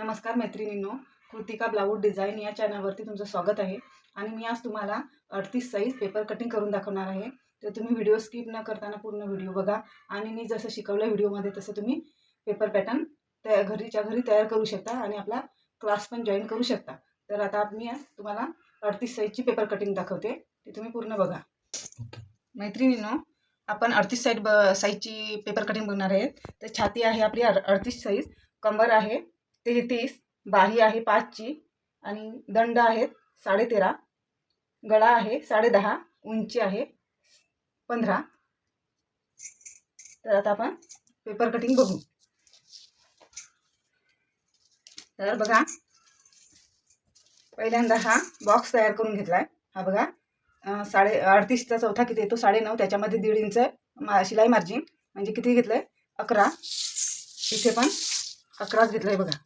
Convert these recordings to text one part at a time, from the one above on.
नमस्कार मैत्रिणींनो Kritika blouse design या चॅनलवरती तुमचं स्वागत आहे. आणि मी आज तुम्हाला अडतीस साईज पेपर कटिंग करून दाखवणार आहे. तर तुम्ही व्हिडिओ स्किप न करताना पूर्ण व्हिडिओ बघा. आणि मी जसं शिकवलं व्हिडिओमध्ये तसं तुम्ही पेपर पॅटर्न त्या घरीच्या घरी तयार करू शकता आणि आपला क्लास पण जॉईन करू शकता. तर आता मी आज तुम्हाला अडतीस साईजची पेपर कटिंग दाखवते. ते तुम्ही पूर्ण बघा. मैत्रिणींनो आपण अडतीस साईज ब साईजची पेपर कटिंग बघणार आहे तर छाती आहे आपली अड अडतीस साईज. कंबर आहे. तेहतीस बाही आहे पाचची आणि दंड आहेत साडेतेरा गळा आहे साडेदहा उंची आहे पंधरा. तर आता आपण पेपर कटिंग बघू. तर बघा पहिल्यांदा हा बॉक्स तयार करून घेतला आहे हा बघा साडे अडतीसचा चौथा किती येतो? साडे नऊ त्याच्यामध्ये दीड इंच मा शिलाई मार्जिन. म्हणजे किती घेतलं आहे अकरा. इथे पण अकराच घेतलं आहे बघा.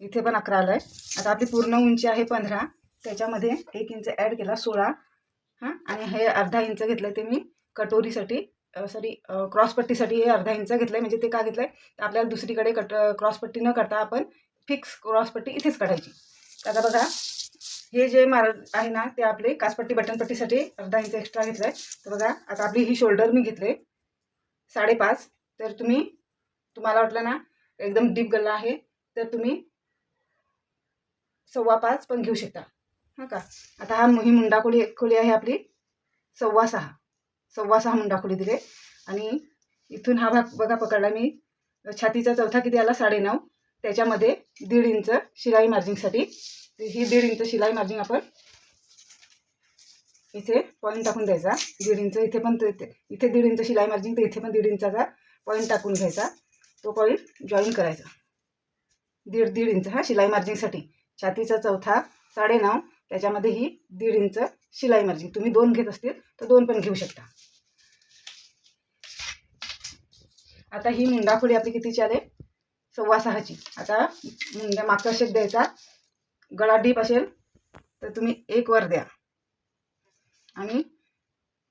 इथे पण अकरा आलं आहे आता आपली पूर्ण उंची आहे पंधरा. त्याच्यामध्ये एक इंच ॲड केला सोळा. हां? आणि हे अर्धा इंच घेतलं ते मी कटोरीसाठी. सॉरी क्रॉसपट्टीसाठी हे अर्धा इंच घेतलं आहे म्हणजे ते का घेतलं आहे तर आपल्याला दुसरीकडे कट क्रॉसपट्टी न करता आपण फिक्स क्रॉसपट्टी इथेच काढायची. तर आता बघा हे जे मार आहे ना ते आपले कासपट्टी बटनपट्टीसाठी अर्धा इंच एक्स्ट्रा घेतलं आहे तर बघा आता आपली ही शोल्डर मी घेतले. साडेपाच. तर तुम्ही तुम्हाला वाटलं ना एकदम डीप गल्ला आहे. तर तुम्ही सव्वा पाच पण घेऊ शकता. हां का? आता हा ही मुंडाखोली खोली आहे आपली. सव्वा सहा. सव्वा सहा मुंडाखोली दिले. आणि इथून हा भाग बघा पकडला मी. छातीचा चौथा किती आला? साडेनऊ. त्याच्यामध्ये दीड इंच शिलाई मार्जिंगसाठी. ही दीड इंच शिलाई मार्जिंग आपण इथे पॉईंट टाकून द्यायचा. दीड इंच इथे पण इथे दीड इंच शिलाई मार्जिंग तर इथे पण दीड इंचाचा पॉईंट टाकून घ्यायचा. तो पॉईंट जॉईन करायचा. दीड दीड इंच हा शिलाई मार्जिंगसाठी. छातीचा चौथा साडेनऊ त्याच्यामध्ये ही दीड इंच शिलाई मार्जिन तुम्ही दोन घेत असतील तर दोन पण घेऊ शकता. आता ही मुंडाखोली आपली कितीची आले? सव्वा सहाची. आता मुंड्या मागचा शेप द्यायचा. गळा डीप असेल तर तुम्ही एक वर द्या. आणि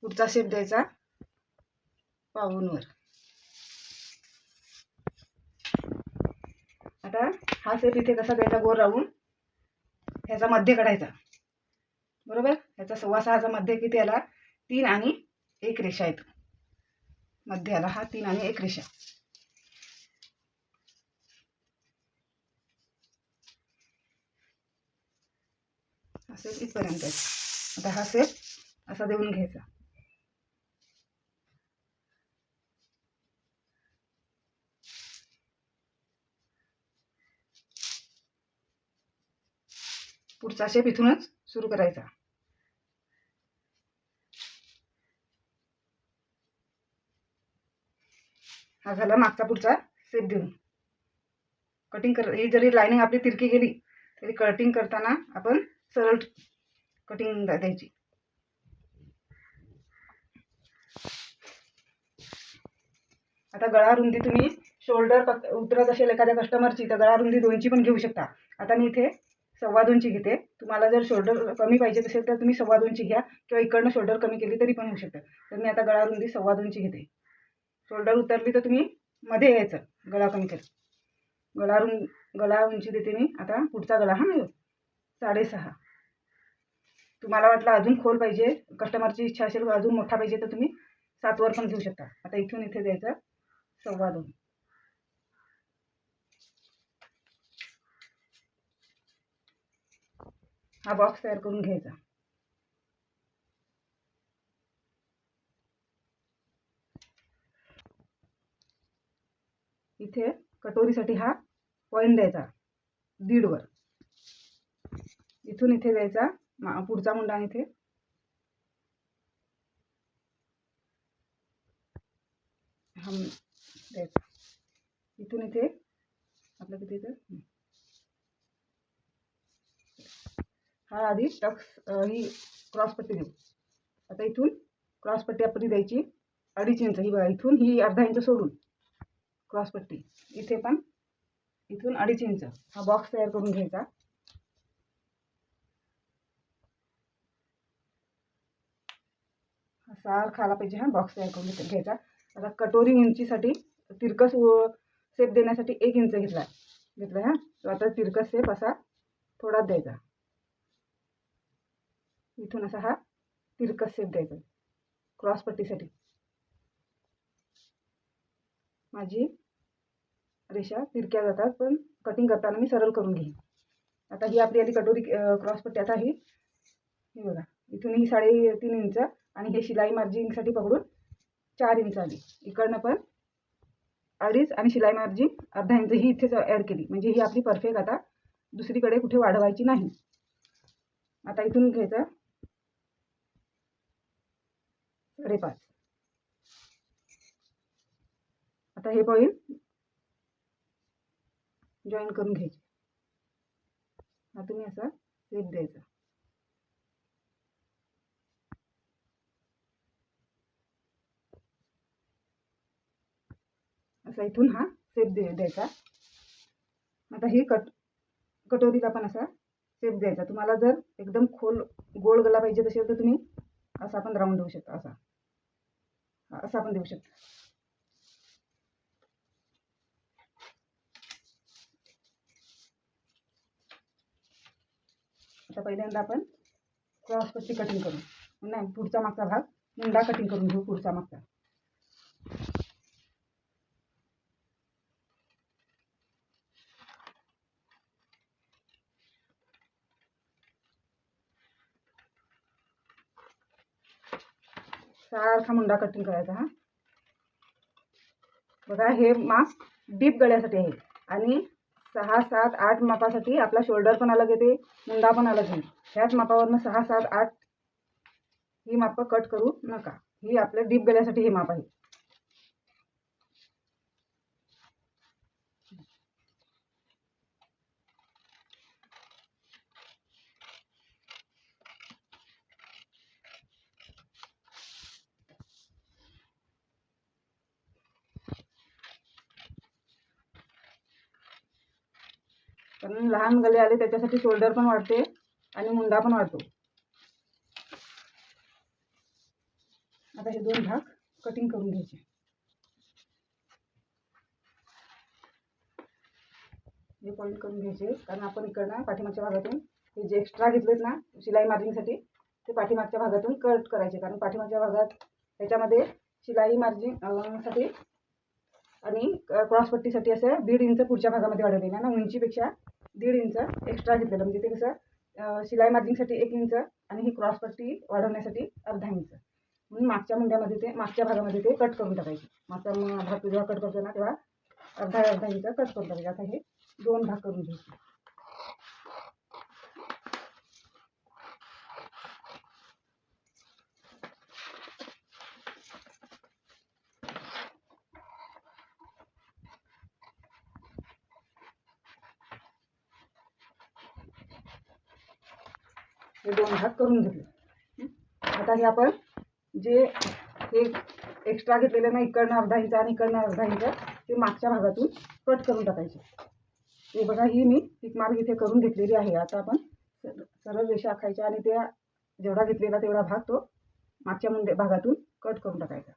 पुढचा शेप द्यायचा पाऊनवर आता हा शेप इथे कसा द्यायचा? गोर राहून ह्याचा मध्य काढायचा. बरोबर? ह्याचा सव्वा सहाचा मध्य किती आला? तीन आणि एक रेषा येतो मध्य आला हा तीन आणि एक रेषा. असेल इथपर्यंत. आता हा सेप असा देऊन घ्यायचा. पुढचा शेप इथूनच सुरू करायचा. हा झाला मागचा पुढचा शेप देऊन. कटिंग कर ही जरी लाईनिंग आपली तिरकी गेली तरी कटिंग करताना आपण सरळ कटिंग द्यायची. आता गळा रुंदी तुम्ही शोल्डर पक उतरत असेल एखाद्या कस्टमरची तर गळा रुंदी दोनची पण घेऊ शकता. आता मी इथे सव्वा दोनची घेते. तुम्हाला जर शोल्डर कमी पाहिजे असेल तर तुम्ही सव्वा दोनची घ्या. किंवा इकडनं शोल्डर कमी केली तरी पण होऊ शकतं. तर मी आता गळा रुंदी सव्वा दोनची घेते. शोल्डर उतरली तर तुम्ही मध्ये यायचं. गळा कमी करा. गळा रुं गळा उंची देते मी. आता पुढचा गळा हा मी साडेसहा. तुम्हाला वाटलं अजून खोल पाहिजे. कस्टमरची इच्छा असेल अजून मोठा पाहिजे तर तुम्ही सातवर पण घेऊ शकता. आता इथून इथे द्यायचं सव्वा दोन हा बॉक्स तयार करून घ्यायचा. इथे कटोरीसाठी हा पॉईंट द्यायचा दीडवर. इथून इथे द्यायचा पुढचा मुंडा इथे. हा द्यायचा. इथून इथे आपलं किती येतं हा आधी टक्स ही क्रॉसपट्टी देऊ. आता इथून क्रॉसपट्टी आपली द्यायची. अडीच इंच ही बघा इथून ही अर्धा इंच सोडून क्रॉसपट्टी. इथे पण इथून अडीच इंच हा बॉक्स तयार करून घ्यायचा. हा सारखा आला पाहिजे हा बॉक्स तयार करून घ्यायचा. आता कटोरी उंचीसाठी तिरकस शेप देण्यासाठी एक इंच घेतला घेतला हा. आता तिरकस शेप असा थोडाच द्यायचा. इथून असा हा तिरकस शेप द्यायचा. क्रॉस पट्टीसाठी. माझी रेषा तिरक्या जातात पण कटिंग करताना मी सरळ करून घेईन. आता ही आपली आधी कटोरी क्रॉस पट्टी. आता ही हे बघा इथून ही साडेतीन इंच आणि हे शिलाई मार्जिंगसाठी पकडून चार इंच आली. इकडनं पण अडीच आणि शिलाई मार्जिन अर्धा इंच. ही इथेच ॲड केली. म्हणजे ही आपली परफेक्ट आता दुसरीकडे कुठे वाढवायची नाही. आता इथून घ्यायचं. साडेपाच. आता हे पॉईंट जॉईन करून घ्यायचे. हा तुम्ही असा शेप द्यायचा. असा इथून हा सेप दे द्यायचा. आता ही कट कटोरीला पण असा सेप द्यायचा. तुम्हाला जर एकदम खोल गोल गला पाहिजे असेल तर तुम्ही असा पण राऊंड देऊ शकता असा. असं आपण देऊ शकतो. आता पहिल्यांदा आपण क्रॉसपट्टी कटिंग करू. नाही पुढचा मागचा भाग मुंडा कटिंग करून घेऊ पुढचा मागचा. सारखा मुंडा कटिंग करायचा हा. बघा हे माप डीप गळ्यासाठी आहे. आणि सहा सात आठ मापासाठी आपला शोल्डर पण अलग येते मुंडा पण अलग येईल ह्याच मापावरनं सहा सात आठ ही मापं कट करू नका. ही आपल्या डीप गळ्यासाठी हे माप आहे. कारण लहान गले आले त्याच्यासाठी शोल्डर पण वाढते आणि मुंडा पण वाढतो. आता हे दोन भाग कटिंग करून घ्यायचे. हे पॉईंट करून घ्यायचे कारण आपण इकडनं पाठीमागच्या भागातून हे जे एक्स्ट्रा घेतलेत ना शिलाई मार्जिंगसाठी ते पाठीमागच्या भागातून कट करायचे. कारण पाठीमागच्या भागात त्याच्यामध्ये शिलाई मार्जिनसाठी आणि क्रॉसपट्टीसाठी असं दीड इंच पुढच्या भागामध्ये वाढवलेलं आहे. ना उंचीपेक्षा दीड इंच एक्स्ट्रा घेतलेलं. म्हणजे ते कसं शिलाई मार्जिंगसाठी एक इंच आणि ही क्रॉसपट्टी वाढवण्यासाठी अर्धा इंच म्हणून मागच्या मुंड्यामध्ये ते मागच्या भागामध्ये ते कट करून टाकायचे. मागचा भाग जेव्हा कट करतो ना तेव्हा अर्धा अर्धा इंच कट करून टाकायचे. आता हे दोन भाग करून घ्यायचे हे दोन भाग करून घेतले. आता हे आपण जे हे एक्स्ट्रा घेतलेलं ना इकडनं अर्धा इंच आणि इकडनं अर्धा इंच ते मागच्या भागातून कट करून टाकायचे. हे बघा ही मी टिक मार्ग इथे करून घेतलेली आहे. आता आपण सर- सरळ रेषा आखायच्या आणि त्या जेवढा घेतलेला तेवढा भाग तो मागच्या मुंडे भागातून कट करून टाकायचा.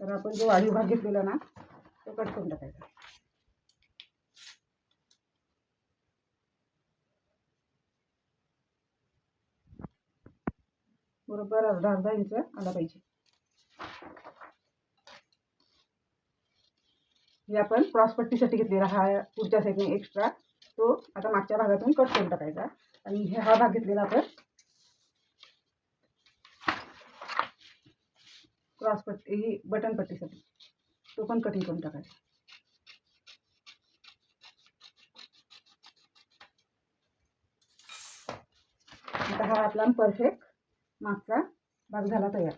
तर आपण जो वाढीव भाग घेतलेला ना तो कट करून टाकायचा. बरोबर अर्धा अर्धा इंच आला पाहिजे. हे आपण क्रॉसपट्टीसाठी घेतलेला हा पुढच्या साईडने एक्स्ट्रा तो आता मागच्या भागातून कट करून टाकायचा. आणि हे हा भाग घेतलेला आपण क्रॉस पट्टी ही बटन पट्टीसाठी. तो पण कटिंग करून टाकायचा. आता हा आपला परफेक्ट मागचा भाग झाला तयार.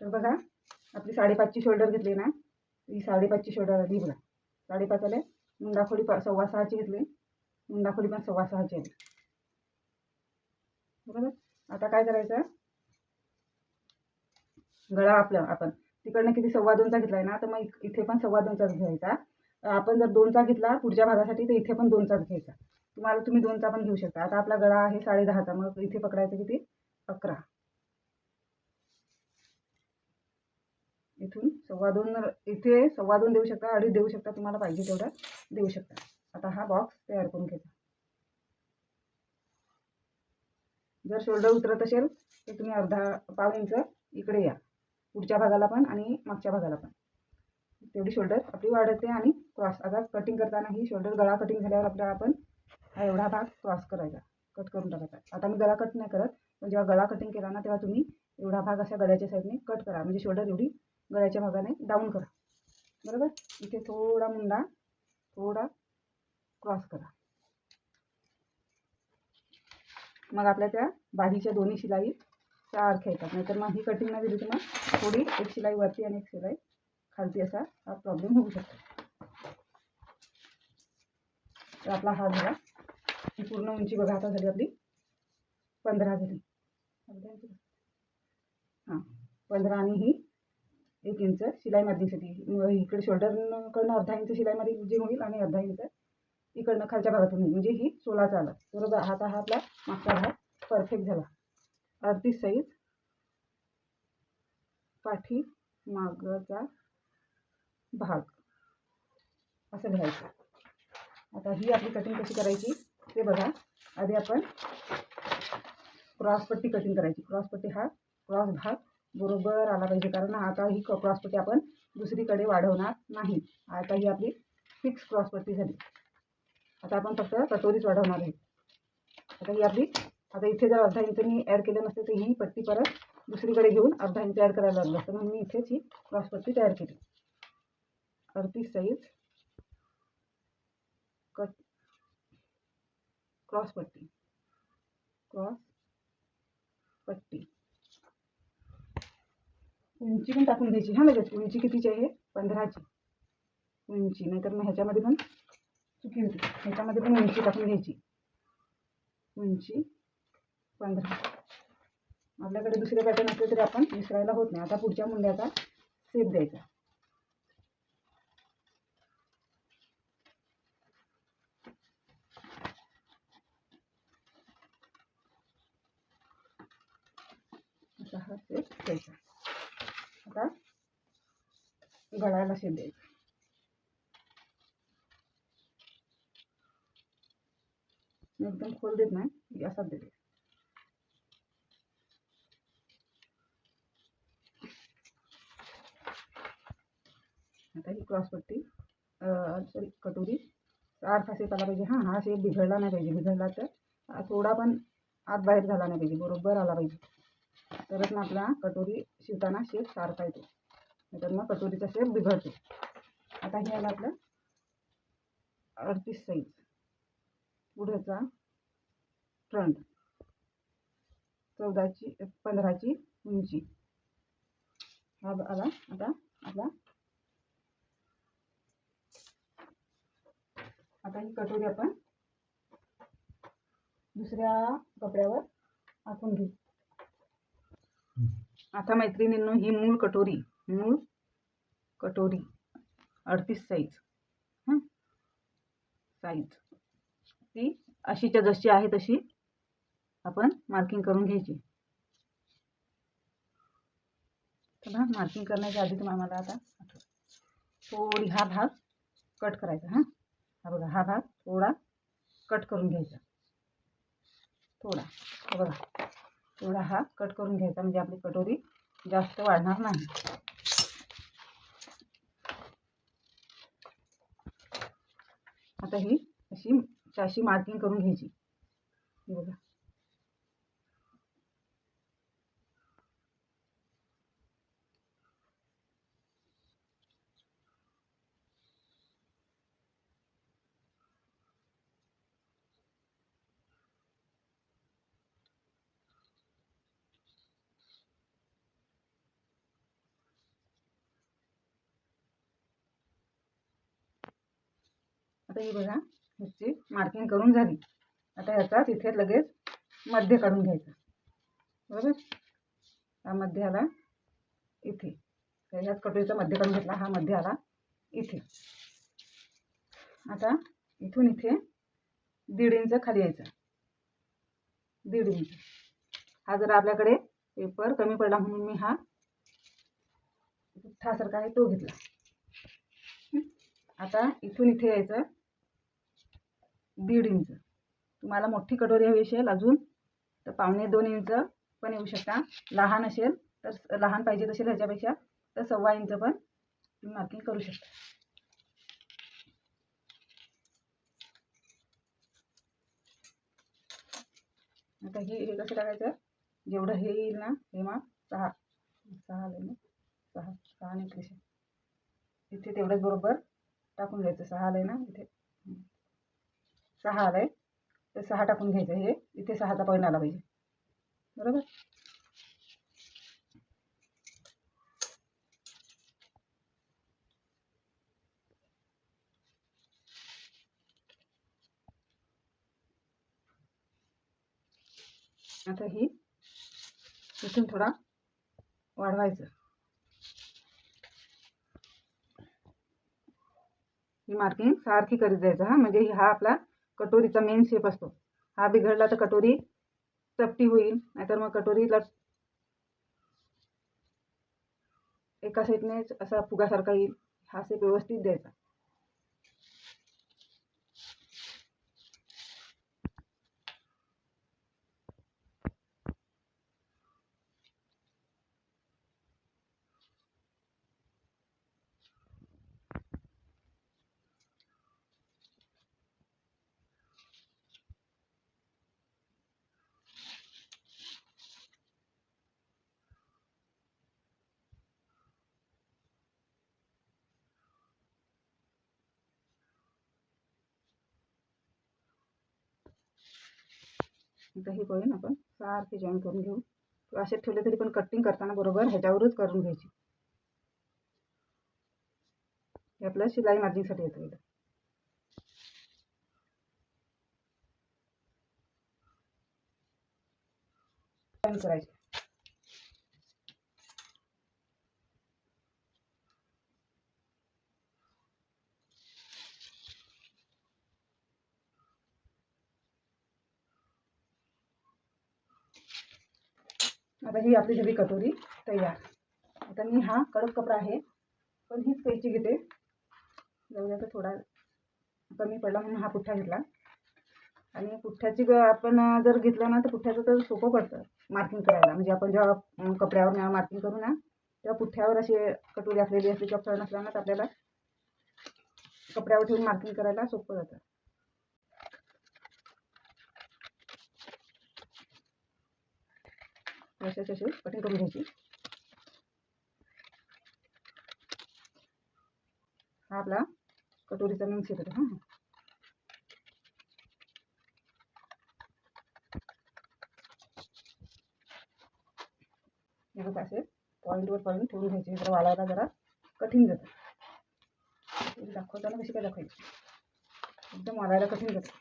तर बघा आपली साडेपाचची शोल्डर घेतली ना ही साडेपाचची शोल्डर आली बघा. साडेपाच आले मुंडाखोली प सव्वा सहाची घेतली. मुंडाखोली पण सव्वा सहाची आली. बरोबर? आता काय करायचं? गळा आपला आपण. तिकडनं किती सव्वा दोनचा घेतला आहे ना तर मग इथे पण सव्वा दोनचाच घ्यायचा. आपण जर दोनचा घेतला पुढच्या भागासाठी तर इथे पण दोनचाच घ्यायचा. तुम्हाला तुम्ही दोनचा पण घेऊ शकता. आता आपला गळा आहे साडे दहाचा मग इथे पकडायचं किती? अकरा. इथून सव्वा दोन इथे सव्वा दोन देऊ शकता अडीच देऊ शकता तुम्हाला पाहिजे तेवढा देऊ शकता. आता हा बॉक्स तयार करून घ्यायचा. जर शोल्डर उतरत असेल तर तुम्ही अर्धा पाव इंच इकडे या. पुढच्या भागाला पण आणि मागच्या भागाला पण. तेवढी शोल्डर आपली वाढते आणि क्रॉस आता कटिंग करताना ही शोल्डर गळा कटिंग झाल्यावर आपल्याला आपण हा एवढा भाग क्रॉस करायचा. कट करून टाकायचा. आता मी गळा कट नाही करत पण जेव्हा गळा कटिंग केला ना तेव्हा तुम्ही एवढा भाग अशा गळ्याच्या साईडने कट करा. म्हणजे शोल्डर एवढी गळ्याच्या भागाने डाऊन करा. बरोबर? इथे थोडा मुंडा थोडा क्रॉस करा. मग आपल्या त्या बाहीच्या दोन्ही शिलाई सारख्या येतात. नाहीतर मग ही कटिंग नाही दिली तर मग थोडी एक शिलाई वरती आणि एक शिलाई खालती असा हा प्रॉब्लेम होऊ शकतो. तर आपला हा झाला. ही पूर्ण उंची बघा आता झाली आपली पंधरा झाली. हां. पंधरा आणि ही एक इंच शिलाई मार्जिंगसाठी इकडे शोल्डरकडनं अर्धा इंच शिलाई जे होईल आणि अर्धा इंच इकडनं खालच्या भागातून होईल. म्हणजे ही सोळाचा आला बरोबर? आता हा आपला मागचा भाग परफेक्ट झाला. अडतीस साईज पाठी मागचा भाग. असं घ्यायचं आता ही आपली कटिंग कशी करायची? ते बघा. आधी आपण क्रॉसपट्टी कटिंग करायची. क्रॉसपट्टी हा क्रॉस भाग बरोबर आला पाहिजे. कारण आता ही क- क्रॉसपट्टी आपण दुसरीकडे वाढवणार नाही. आता ही आपली फिक्स क्रॉसपट्टी झाली. आता आपण फक्त कटोरीच वाढवणार आहे. आता ही आपली आता इथे जर अर्धा इंच मी ॲड केलं नसते तर ही पट्टी परत दुसरीकडे घेऊन अर्धा इंच ॲड करायला लागलं. असतं म्हणून मी इथेच ही क्रॉसपट्टी तयार केली. अडतीस साईज कट क्रॉस पट्टी क्रॉस पट्टी उंची पण टाकून घ्यायची हाँ, लगेच. उंची कितीची आहे? पंधराची. उंची. नाहीतर मग ह्याच्यामध्ये पण चुकी होती ह्याच्यामध्ये पण उंची टाकून घ्यायची. उंची पंधरा. आपल्याकडे दुसरे पॅटर्न असले तरी आपण विसरायला होत नाही. आता पुढच्या मुंड्याचा शेप द्यायचा. असा हा शेप द्यायचा. गळायला शेप एकदम खोल देत नाही असाच देते आता ही क्रॉसपट्टी सॉरी कटोरी. सारखा शेप आला पाहिजे. हां हा शेप बिघडला नाही पाहिजे. बिघडला तर थोडा पण आत बाहेर झाला नाही पाहिजे. बरोबर आला पाहिजे. तरच ना आपला कटोरी शिवताना शेप सारखा येतो. नंतर मग कचोरीचा शेप बिघडतो. आता हे आलं आपलं अडतीस साईज पुढेचा फ्रंट चौदाची पंधराची उंची. हा आला. आता आपला आता ही कटोरी आपण दुसऱ्या कपड्यावर आखून घेऊ. आता मैत्रिणींनो ही मूळ कटोरी. मूळ कटोरी. अडतीस साईज हां? साईज ती अशीच्या जशी आहे तशी आपण मार्किंग करून घ्यायची. बघा मार्किंग करण्याच्या आधी तुम्हाला मला आता थोडी हा भाग कट करायचा हां? हा बघा हा भाग थोडा कट करून घ्यायचा. थोडा बघा. थोडा हा कट करून घ्यायचा म्हणजे आपली कटोरी जास्त वाढणार नाही. आता ही अशी अशी मार्किंग करून घ्यायची. बघा. आता हे बघा ह्याची मार्किंग करून झाली. आता ह्याचा तिथे लगेच मध्य काढून घ्यायचा. बरोबर? हा मध्य आला इथे. तर ह्याच कटोरीचा मध्य काढून घेतला हा मध्य आला इथे. आता इथून इथे दीड इंच खाली यायचा. दीड इंच. हा जर आपल्याकडे पेपर कमी पडला म्हणून मी हा पुठ्ठासारखा आहे तो घेतला. आता इथून इथे यायचं. दीड इंच. तुम्हाला मोठी कटोरी हवी असेल अजून तर पावणे दोन इंच पण येऊ शकता. लहान असेल तर लहान पाहिजे असेल ह्याच्यापेक्षा तर सव्वा इंच पण तुम्ही मार्किंग करू शकता. आता हे हे कसं टाकायचं? जेवढं हे येईल ना हे माप सहा. सहा आलं ना? सहा सहा आणि इथे तेवढंच बरोबर टाकून घ्यायचं सहा आलं ना इथे? सहा आहे तर सहा टाकून घ्यायचं हे इथे सहाचा पॉईंट आला पाहिजे. बरोबर? आता ही इथून थोडा वाढवायचं. ही मार्किंग सारखी करीत जायचं हा. म्हणजे हा आपला कटोरीचा मेन शेप असतो. हा बिघडला तर कटोरी चपटी होईल नाहीतर मग कटोरीला एका साईडने असा फुगासारखा येईल. हा शेप व्यवस्थित द्यायचा. एकदा हे पॉईंट आपण सारखे जॉईन करून घेऊ. किंवा असे ठेवले तरी पण कटिंग करताना बरोबर ह्याच्यावरच करून घ्यायची. हे आपल्या शिलाई मार्जिंगसाठी येतं इथं. करायचे. आता ही आपली झाली कटोरी तयार. आता मी हा कडक कपडा आहे पण हीच कैची घेते. जाऊ द्या तर थोडा कमी पडला म्हणून हा पुठ्ठा घेतला. आणि पुठ्ठ्याची ग आपण जर घेतलं ना तर पुठ्ठ्याचं तर सोपं पडतं मार्किंग करायला. म्हणजे आपण जेव्हा कपड्यावर मार्किंग करू ना तेव्हा पुठ्ठ्यावर अशी कटोरी असलेली असली किंवा फळ नसला ना तर आपल्याला कपड्यावर ठेवून मार्किंग करायला सोपं जातं. असे असे कटिंग करून घ्यायची. हा आपला कटोरीचा मेन शेप होता हां. हे बघा असे पॉईंटवर पॉईंट ठेवून घ्यायचे. जरा वाळायला जरा कठीण जातं. दाखवताना कशी काय दाखवायची? एकदम वाळायला कठीण जातं.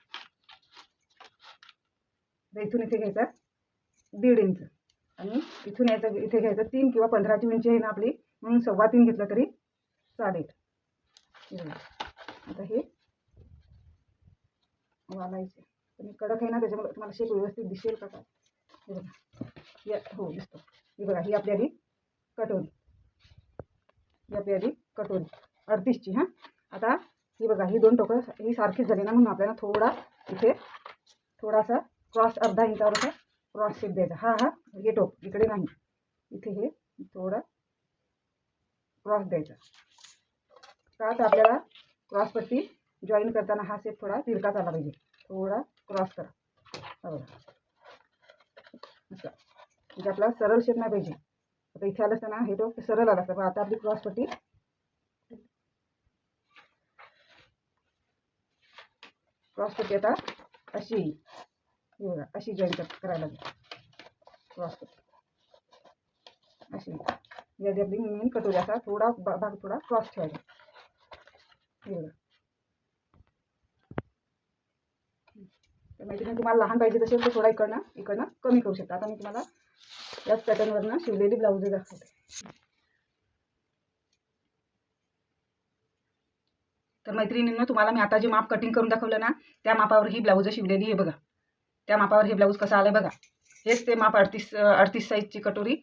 इथून इथे घ्यायचा. दीड इंच आणि इथून यायचं इथे घ्यायचं तीन किंवा पंधराची उंची आहे ना आपली. म्हणून सव्वा तीन घेतलं तरी चालेल. आता हे वालायचे. तुम्ही कडक आहे ना त्याच्यामुळे तुम्हाला शेप व्यवस्थित दिसेल का काय? हे बघा. या हो दिसतो. ही बघा ही आपली आधी कटोरी. ही आपली आधी कटोरी. अडतीसची हां. आता ही बघा ही दोन टोकं ही सारखीच झाली ना म्हणून आपल्याला थोडा इथे थोडासा क्रॉस अर्धा इंचावर क्रॉस शेप द्यायचा हा हा हे टोक इकडे नाही. इथे हे, थोडा क्रॉस द्यायचा का तर आपल्याला क्रॉस पट्टी जॉईन करताना हा शेप थोडा तिरकाच आला पाहिजे. थोडा क्रॉस करा. बघा. म्हणजे आपला सरळ शेप नाही पाहिजे. आता इथे आलं असतं ना हे टोक सरळ आलं असतं. आता आपली क्रॉस पट्टी क्रॉस पट्टी आता अशी. येईल. हे बघा अशी जॉईंट करायला लागेल. क्रॉस कट अशी. या आधी आपली मेन कटोरी असा थोडा भाग थोडा क्रॉस ठेवायचा. हे बघा. मैत्रिणी तुम्हाला लहान पाहिजे असेल तर थोडा इकडनं इकडनं कमी करू शकता. आता मी तुम्हाला याच पॅटर्नवरनं शिवलेली ब्लाऊज दाखवते. तर मैत्रिणींना तुम्हाला मी आता जे माप कटिंग करून दाखवलं ना त्या मापावर ही ब्लाऊज शिवलेली आहे बघा. त्या मापावर हे ब्लाऊज कसं आलं बघा. हेच ते माप अडतीस अडतीस साईजची कटोरी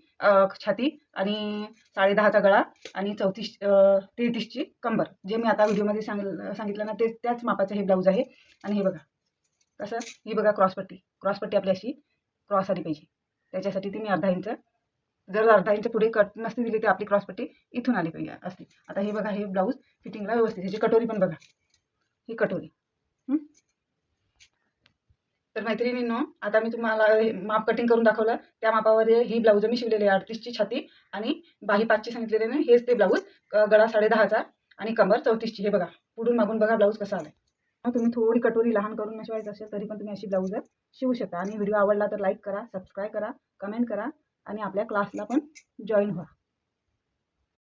छाती आणि साडेदहाचा गळा आणि चौतीस तेहतीसची कंबर. जे मी आता व्हिडिओमध्ये सांग सांगितलं ना ते त्याच मापाचं हे ब्लाऊज आहे. आणि हे बघा. कसं? ही बघा क्रॉसपट्टी. क्रॉसपट्टी आपली अशी क्रॉस आली पाहिजे. त्याच्यासाठी ती मी अर्धा इंच जर अर्धा इंच पुढे कट नसती दिली तर आपली क्रॉसपट्टी इथून आली पाहिजे असते. आता हे बघा हे ब्लाऊज फिटिंगला व्यवस्थित ह्याची कटोरी पण बघा. ही कटोरी. तर मैत्रिणींनो आता मी तुम्हाला माप कटिंग करून दाखवलं. त्या मापावर ही ब्लाऊज मी शिवलेली आहे अडतीसची छाती आणि बाही पाचची सांगितलेले ना हेच ते ब्लाऊज गळा साडेदहाचा आणि कंबर चौतीसची हे बघा पुढून मागून बघा ब्लाऊज कसा आलाय. मग तुम्ही थोडी कटोरी लहान करून शिवायचं असेल तरी पण तुम्ही अशी ब्लाऊज शिवू शकता. आणि व्हिडिओ आवडला तर लाईक करा सबस्क्राईब करा कमेंट करा आणि आपल्या क्लासला पण जॉईन व्हा.